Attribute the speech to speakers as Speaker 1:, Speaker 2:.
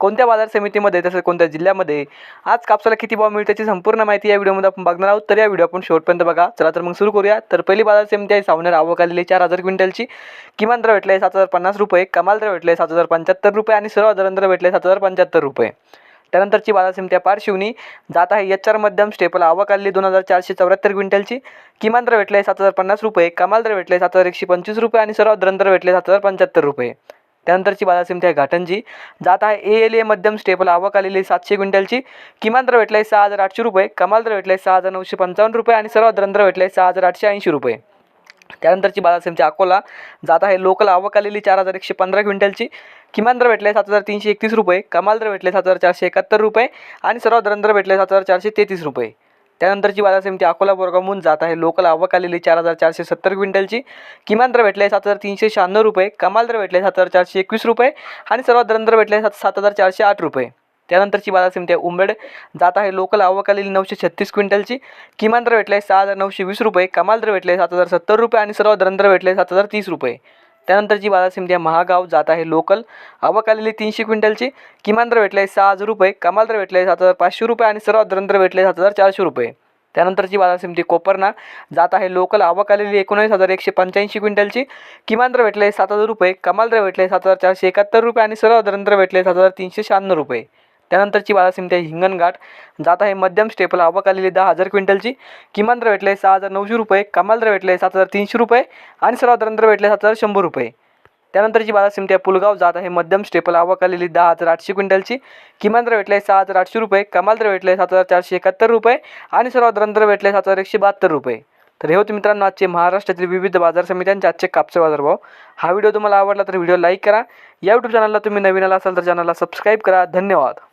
Speaker 1: कोणत्या बाजार समितीमध्ये तसेच कोणत्या जिल्ह्यामध्ये आज कापसाला किती भाव मिळते त्याची संपूर्ण माहिती या व्हिडिओमध्ये आपण बघणार आहोत. तर या व्हिडिओ आपण शेवटपर्यंत बघा. चला तर मग सुरू करूया. तर पहिली बाजार समिती आहे सावनेर. आवक आलेली चार हजार क्विंटलची. किमान दर भेटले सात हजार पन्नास रुपये. कमाल दर भेटले सात हजार पंच्याहत्तर रुपये. आणि सर्व दर भेटले सात हजार पंच्याहत्तर रुपये. त्यानंतरची बाजार समिती आहे पारशिवनी. जात आहे एच आर मध्यम स्टेपल. आवक आलेली दोन हजार चारशे चौऱ्याहत्तर क्विंटलची. किमान दर भेटले सात हजार पन्नास रुपये. कमाल दर भेटले सात हजार एकशे पंचवीस रुपये. आणि सर्व दर भेटले सात हजार पंच्याहत्तर रुपये. त्यानंतरची बाजार समिती आहे घाटंजी. जात आहे ए एल ए मध्यम स्टेपल आवक आलेली सातशे क्विंटलची. किमान दर भेटले सहा हजार आठशे रुपये. कमाल दर आहे सहा हजार नऊशे पंचावन्न रुपये आणि सर्व दर भेटले सहा हजार आठशे ऐंशी रुपये. त्यानंतरची बाजार समिती अकोला. जात आहे लोकल आवक आलेली चार हजार एकशे पंधरा क्विंटलची. किमान दर भेटले सात हजार तीनशे एकतीस रुपये. कमाल दर भेटले सात हजार चारशे एकाहत्तर रुपये आणि सर्व दर भेटले सात हजार चारशे तेहतीस रुपये. त्यानंतरची बाजार समिती अकोला बोरगावहून जात आहे. लोकल आवक आलेली चार हजार चारशे सत्तर क्विंटलची. किमान दर भेटले सात हजार तीनशे शहाण्णव रुपये. कमाल दर भेटले सात हजार चारशे एकवीस रुपये. आणि सर्वात दर भेटले सात सात हजार चारशे आठ रुपये. त्यानंतरची बाजार समिती आहे उंबेड. जात आहे लोकल आवक आलेली नऊशे छत्तीस क्विंटलची. किमान दर भेटले सहा हजार नऊशे वीस रुपये. कमाल दर भेटले सात हजार सत्तर रुपये. आणि सर्वात दर भेटले सात हजार तीस रुपये. त्यानंतरची बाजार समिती आहे महागाव जात आहे लोकल आवक आलेली तीनशे क्विंटलची किमान दर भेटले सहा हजार रुपये कमाल दर आहे सात हजार पाचशे रुपये आणि सर्व दर भेटले सात हजार चारशे रुपये. त्यानंतरची बाजार समिती कोपरना जात आहे लोकल आवक आलेली एकोणीस हजार एकशे पंच्याऐंशी क्विंटलची किमान दर भेटले सात हजार रुपये कमाल दर भेटले सात हजार चारशे एकाहत्तर रुपये आणि सर्व दर भेटले सात हजार तीनशे शहाण्णव रुपये. त्यानंतरची बाजार समिती हिंगणघाट जात आहे मध्यम स्टेपला. आवक आलेली दहा हजार क्विंटलची. किमान दर भेटले सहा हजार नऊशे रुपये. कमाल दर भेटले सात हजार तीनशे रुपये. आणि सर्व दर भेटले सात हजार शंभर रुपये. त्यानंतरची बाजार समिती आहे पुलगाव जात आहे मध्यम स्टेपला. आवक आलेली दहा हजार आठशे क्विंटलची. किमान दर भेटले सहा हजार आठशे रुपये. कमाल दर भेटले सात हजार चारशे एकाहत्तर रुपये. आणि सर्व दर भेटले सात हजार एकशे बहात्तर रुपये. तर हे होते मित्रांनो आजचे महाराष्ट्रातील विविध बाजार समित्यांचे आजचे कापसे बाजारभाव हा व्हिडिओ तुम्हाला आवडला तर व्हिडिओ लाईक करा. या यूट्यूब चॅनलला तुम्ही नवीन आला असाल तर चॅनलला सबस्क्राईब करा. धन्यवाद.